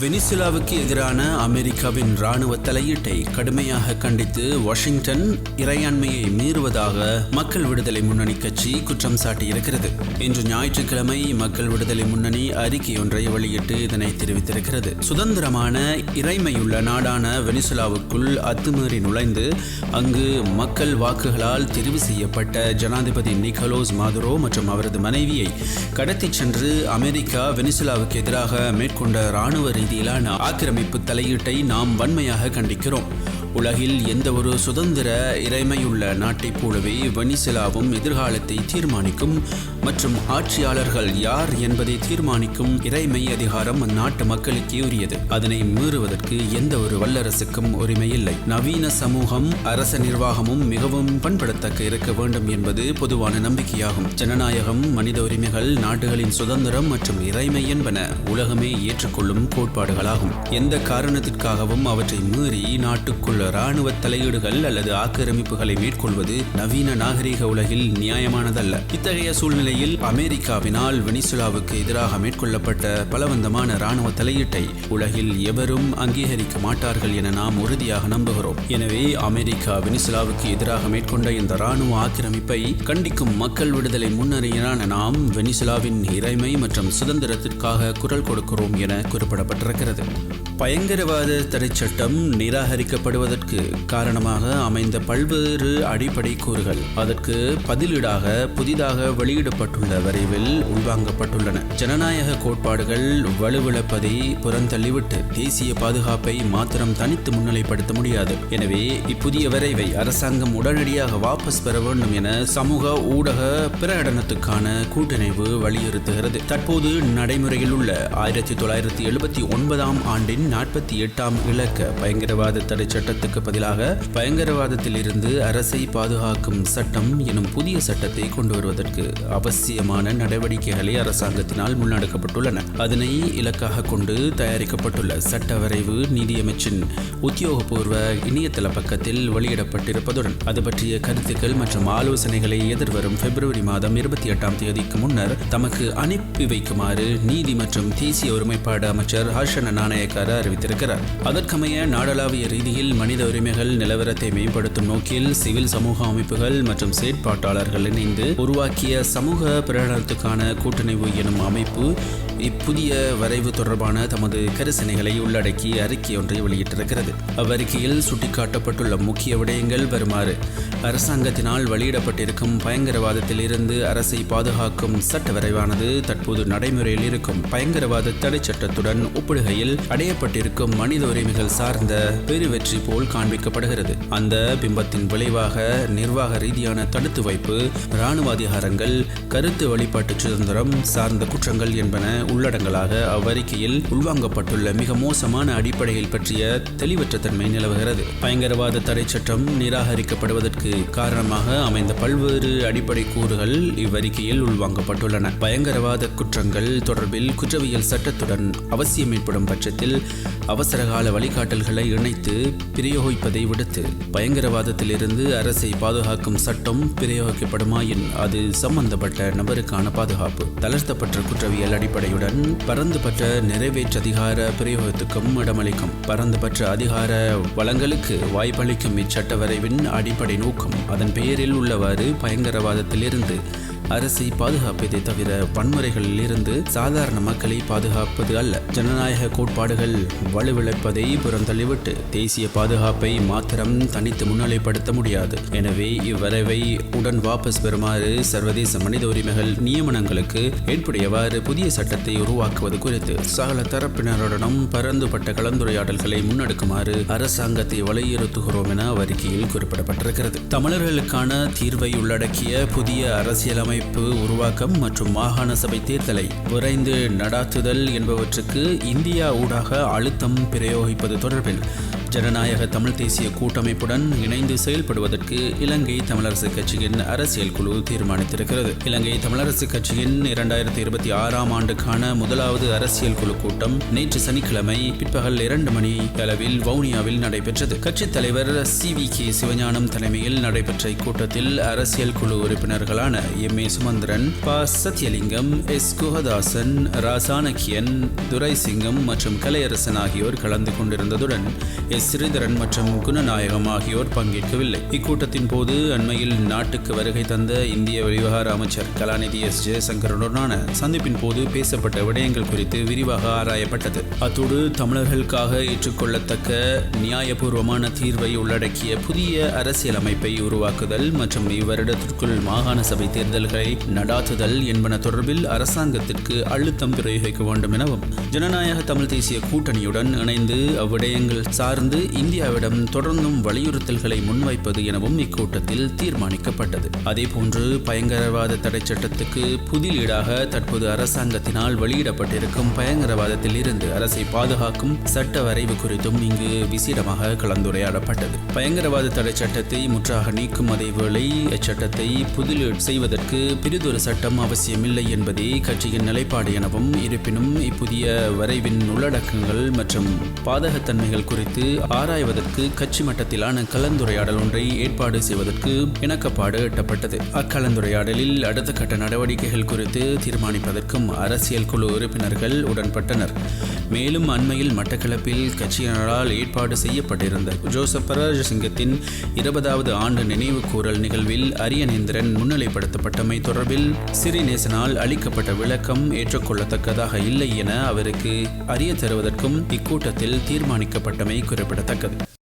வெனிசுலாவுக்கு எதிரான அமெரிக்காவின் ராணுவ தலையீட்டை கடுமையாக கண்டித்து வாஷிங்டன் இறையாண்மையை மீறுவதாக மக்கள் விடுதலை முன்னணி கட்சி குற்றம் சாட்டியிருக்கிறது. இன்று ஞாயிற்றுக்கிழமை மக்கள் விடுதலை முன்னணி அறிக்கை ஒன்றை வெளியிட்டு இதனை தெரிவித்திருக்கிறது. சுதந்திரமான இறைமையுள்ள நாடான வெனிசுலாவுக்குள் அத்துமீறி நுழைந்து அங்கு மக்கள் வாக்குகளால் தெரிவு செய்யப்பட்ட ஜனாதிபதி நிக்கலோஸ் மாதுரோ மற்றும் அவரது மனைவியை கடத்திச் சென்று அமெரிக்கா வெனிசுலாவுக்கு எதிராக மேற்கொண்ட ராணுவ ரீதியிலான ஆக்கிரமிப்பு தலையீட்டை நாம் வன்மையாக கண்டிக்கிறோம். உலகில் எந்த ஒரு சுதந்திர இறைமையுள்ள நாட்டைப் போலவே வெனிசிலாவும் எதிர்காலத்தை தீர்மானிக்கும் மற்றும் ஆட்சியாளர்கள் யார் என்பதை தீர்மானிக்கும் இறைமை அதிகாரம் அந்நாட்டு மக்களுக்கே உரியது. அதனை மீறுவதற்கு எந்த ஒரு வல்லரசுக்கும் உரிமை இல்லை நவீன சமூகம் அரச நிர்வாகமும் மிகவும் பண்படத்தக்க இருக்க வேண்டும் என்பது பொதுவான நம்பிக்கையாகும். ஜனநாயகம் மனித உரிமைகள் நாடுகளின் சுதந்திரம் மற்றும் இறைமை என்பன உலகமே ஏற்றுக்கொள்ளும் கோட்பாடுகளாகும். எந்த காரணத்திற்காகவும் அவற்றை மீறி நாட்டுக்குள்ள இராணுவ தலையீடுகள் அல்லது ஆக்கிரமிப்புகளை மேற்கொள்வது நவீன நாகரிக உலகில் நியாயமானதல்ல. இத்தகைய சூழ்நிலை சூழ்நிலையில் அமெரிக்காவினால் வெனிசுலாவுக்கு எதிராக மேற்கொள்ளப்பட்ட பலவந்தமான ராணுவ தலையீட்டை உலகில் எவரும் அங்கீகரிக்க மாட்டார்கள் என நாம் உறுதியாக நம்புகிறோம். எனவே அமெரிக்கா வெனிசுலாவுக்கு எதிராக மேற்கொண்ட இந்த ராணுவ ஆக்கிரமிப்பை கண்டிக்கும் மக்கள் விடுதலை முன்னணியிலான நாம் வெனிசுலாவின் இறைமை மற்றும் சுதந்திரத்திற்காக குரல் கொடுக்கிறோம் என குறிப்பிடப்பட்டிருக்கிறது. பயங்கரவாத தடைச்சட்டம் நிராகரிக்கப்படுவதற்கு காரணமாக அமைந்த பல்வேறு அடிப்படை கூறுகள். அதற்கு பதிலீடாக புதிதாக வெளியிடப்பட்டுள்ள வரைவில் உள்வாங்கப்பட்டுள்ளன. ஜனநாயக கோட்பாடுகள் வலுவிழப்பதை புறந்தள்ளிவிட்டு தேசிய பாதுகாப்பை மாத்திரம் தனித்து முன்னிலைப்படுத்த முடியாது. எனவே இப்புதிய வரைவை அரசாங்கம் உடனடியாக வாபஸ் பெற வேண்டும் என சமூக ஊடக பிரகடனத்துக்கான கூட்டணிவு வலியுறுத்துகிறது. தற்போது நடைமுறையில் உள்ள ஆயிரத்தி தொள்ளாயிரத்தி எழுபத்தி ஒன்பதாம் ஆண்டின் நாற்பத்தி எட்டாம் இலக்க பயங்கரவாத தடை சட்டத்துக்கு பதிலாக பயங்கரவாதத்தில் இருந்து அரசை பாதுகாக்கும் சட்டம் எனும் புதிய சட்டத்தை கொண்டு வருவதற்கு அவசியமான நடவடிக்கைகளை அரசாங்கத்தினால் முன்னெடுக்கப்பட்டுள்ளன. அதனை இலக்காக கொண்டு தயாரிக்கப்பட்டுள்ள சட்ட வரைவு உத்தியோகபூர்வ இணையதள பக்கத்தில் வெளியிடப்பட்டிருப்பதுடன் அது பற்றிய கருத்துக்கள் மற்றும் ஆலோசனைகளை எதிர்வரும் பிப்ரவரி மாதம் இருபத்தி எட்டாம் தேதிக்கு முன்னர் தமக்கு அனுப்பி வைக்குமாறு நீதி மற்றும் தேசிய ஒருமைப்பாடு அமைச்சர் ஹர்ஷன நாணயக்கார அறிவித்திருக்கிறார். அதற்கமைய நாடளாவிய ரீதியில் மனித உரிமைகள் நிலவரத்தை மேம்படுத்தும் நோக்கில் சிவில் சமூக அமைப்புகள் மற்றும் செயற்பாட்டாளர்கள் இணைந்து உருவாக்கிய சமூக பிரகடனத்துக்கான கூட்டணிவு எனும் அமைப்பு இப்புதிய வரைவு தொடர்பான தமது கரிசனைகளை உள்ளடக்கி அறிக்கை ஒன்றை வெளியிட்டிருக்கிறது. அவ்வறிக்கையில் சுட்டிக்காட்டப்பட்டுள்ள முக்கிய விடயங்கள் வருமாறு அரசாங்கத்தினால் வெளியிடப்பட்டிருக்கும் பயங்கரவாதத்தில் இருந்து அரசை பாதுகாக்கும் சட்ட வரைவானது தற்போது நடைமுறையில் இருக்கும். பயங்கரவாத தடை சட்டத்துடன் ஒப்பிடுகையில் அடையப்பட்டிருக்கும் மனித உரிமைகள் சார்ந்த பெருவெற்றி போல் காண்பிக்கப்படுகிறது. அந்த பிம்பத்தின் விளைவாக நிர்வாக ரீதியான தடுத்து வைப்பு இராணுவ அதிகாரங்கள் கருத்து வழிபாட்டு சுதந்திரம் சார்ந்த குற்றங்கள் என்பன உள்ளடங்களாக அவ்வறிக்கையில் உள்வாங்கப்பட்டுள்ள மிக மோசமான அடிப்படையில் பற்றிய தெளிவற்ற தன்மை நிலவுகிறது. பயங்கரவாத தடை சட்டம் நிராகரிக்கப்படுவதற்கு காரணமாக அமைந்த பல்வேறு அடிப்படை கூறுகள் இவ்வறிக்கையில் உள்வாங்கப்பட்டுள்ளன. பயங்கரவாத குற்றங்கள் தொடர்பில் குற்றவியல் சட்டத்துடன் அவசியம் ஏற்படும் பட்சத்தில் அவசரகால வழிகாட்டல்களை இணைத்து பிரயோகிப்பதை விடுத்து பயங்கரவாதத்திலிருந்து அரசை பாதுகாக்கும் சட்டம் பிரயோகிக்கப்படுமாயின் அது சம்பந்தப்பட்ட நபருக்கான பாதுகாப்பு. தளர்த்தப்பட்ட குற்றவியல் அடிப்படையுடன் பரந்துபட்ட நிறைவேற்றதிகார பிரயோகத்துக்கும் இடமளிக்கும். பரந்துபட்ட அதிகார வளங்களுக்கு வாய்ப்பளிக்கும் இச்சட்ட வரைவின் அடிப்படை நோக்கம். அதன் பெயரில் உள்ளவாறு பயங்கரவாதத்திலிருந்து அரசை பாதுகாப்பதை தவிர வன்முறைகளில் இருந்து சாதாரண மக்களை பாதுகாப்பது அல்ல. ஜனநாயக கோட்பாடுகள் வலுவிழப்பதை புறந்தள்ளிவிட்டு தேசிய பாதுகாப்பை மாத்திரம் தனித்து முன்னிலைப்படுத்த முடியாது. எனவே இவ்வரைவை உடன் வாபஸ் பெறுமாறு சர்வதேச மனித உரிமைகள் நியமனங்களுக்கு ஏற்புடையவாறு புதிய சட்டத்தை உருவாக்குவது குறித்து சகல தரப்பினருடனும் பரந்துபட்ட கலந்துரையாடல்களை முன்னெடுக்குமாறு அரசாங்கத்தை வலியுறுத்துகிறோம் என அறிக்கையில் குறிப்பிடப்பட்டிருக்கிறது. தமிழர்களுக்கான தீர்வை உள்ளடக்கிய புதிய அரசியலமை அமைப்பு உருவாக்கம் மற்றும் மாகாண சபை தேர்தலை விரைந்து நடாத்துதல் என்பவற்றுக்கு இந்தியா ஊடாக அழுத்தம் பிரயோகிப்பது தொடர்பில் ஜனநாயக தமிழ் தேசிய கூட்டமைப்புடன் இணைந்து செயல்படுவதற்கு இலங்கை தமிழரசு கட்சியின் அரசியல் குழு தீர்மானித்திருக்கிறது. இலங்கை தமிழரசு கட்சியின் இரண்டாயிரத்தி இருபத்தி ஆறாம் ஆண்டுக்கான முதலாவது அரசியல் குழு கூட்டம் நேற்று சனிக்கிழமை பிற்பகல் இரண்டு மணி அளவில் வவுனியாவில் நடைபெற்றது. கட்சித் தலைவர் சி வி கே சிவஞானம் தலைமையில் நடைபெற்ற இக்கூட்டத்தில் அரசியல் குழு உறுப்பினர்களான எம் ஏ எம் சுமந்திரன் ப. சத்யலிங்கம் எஸ். குஹதாசன் ராசானக்கியன் துரைசிங்கம் மற்றும் கலையரசன் ஆகியோர் கலந்து கொண்டிருந்ததுடன் எஸ். ஸ்ரீதரன் மற்றும் குணநாயகம் ஆகியோர் பங்கேற்கவில்லை. இக்கூட்டத்தின் போது அண்மையில் நாட்டுக்கு வருகை தந்த இந்திய வெளிவகார அமைச்சர் கலாநிதி எஸ். ஜெயசங்கருடனான சந்திப்பின் போது பேசப்பட்ட விடயங்கள் குறித்து விரிவாக ஆராயப்பட்டது. அத்தோடு தமிழர்களுக்காக ஏற்றுக்கொள்ளத்தக்க நியாயபூர்வமான தீர்வை உள்ளடக்கிய புதிய அரசியலமைப்பை உருவாக்குதல் மற்றும் இவ்வருடத்திற்குள் மாகாண சபை தேர்தல்கள் நடாத்துதல் என்பன தொடர்பில் அரசாங்கத்திற்கு அழுத்தம் பிரயோகிக்க வேண்டும் எனவும் ஜனநாயக தமிழ் தேசிய கூட்டணியுடன் இணைந்து அவ்விடயங்கள் சார்ந்து இந்தியாவிடம் தொடர்ந்தும் வலியுறுத்தல்களை முன்வைப்பது எனவும் இக்கூட்டத்தில் தீர்மானிக்கப்பட்டது. அதேபோன்று பயங்கரவாத தடை சட்டத்துக்கு புதிலீடாக தற்போது அரசாங்கத்தினால் வெளியிடப்பட்டிருக்கும் பயங்கரவாதத்தில் இருந்து அரசை பாதுகாக்கும் சட்ட வரைவு குறித்தும் இங்கு விசேடமாக கலந்துரையாடப்பட்டது. பயங்கரவாத தடை சட்டத்தை முற்றாக நீக்கும் அதேவேளை அச்சட்டத்தை புதிலீடு செய்வதற்கு பிரிதொரு சட்டம் அவசியமில்லை என்பதே கட்சியின் நிலைப்பாடு எனவும் இருப்பினும் இப்புதிய வரைவின் உள்ளடக்கங்கள் மற்றும் பாதகத்தன்மைகள் குறித்து ஆராய்வதற்கு கட்சி மட்டத்திலான கலந்துரையாடல் ஒன்றை ஏற்பாடு செய்வதற்கு இணக்கப்பாடு எட்டப்பட்டது. அக்கலந்துரையாடலில் அடுத்த கட்ட நடவடிக்கைகள் குறித்து தீர்மானிப்பதற்கும் அரசியல் குழு உறுப்பினர்கள் உடன்பட்டனர். மேலும் அண்மையில் மட்டக்களப்பில் கட்சியினரால் ஏற்பாடு செய்யப்பட்டிருந்த ஜோசப் பராஜசிங்கத்தின் இருபதாவது ஆண்டு நினைவு கூறல் நிகழ்வில் அரியநேந்திரன் முன்னிலைப்படுத்தப்பட்டமை தொடர்பில் சிறிநேசனால் அளிக்கப்பட்ட விளக்கம் ஏற்றுக்கொள்ளத்தக்கதாக இல்லை என அவருக்கு அறிய தருவதற்கும் இக்கூட்டத்தில் தீர்மானிக்கப்பட்டமை குறிப்பிடத்தக்கது.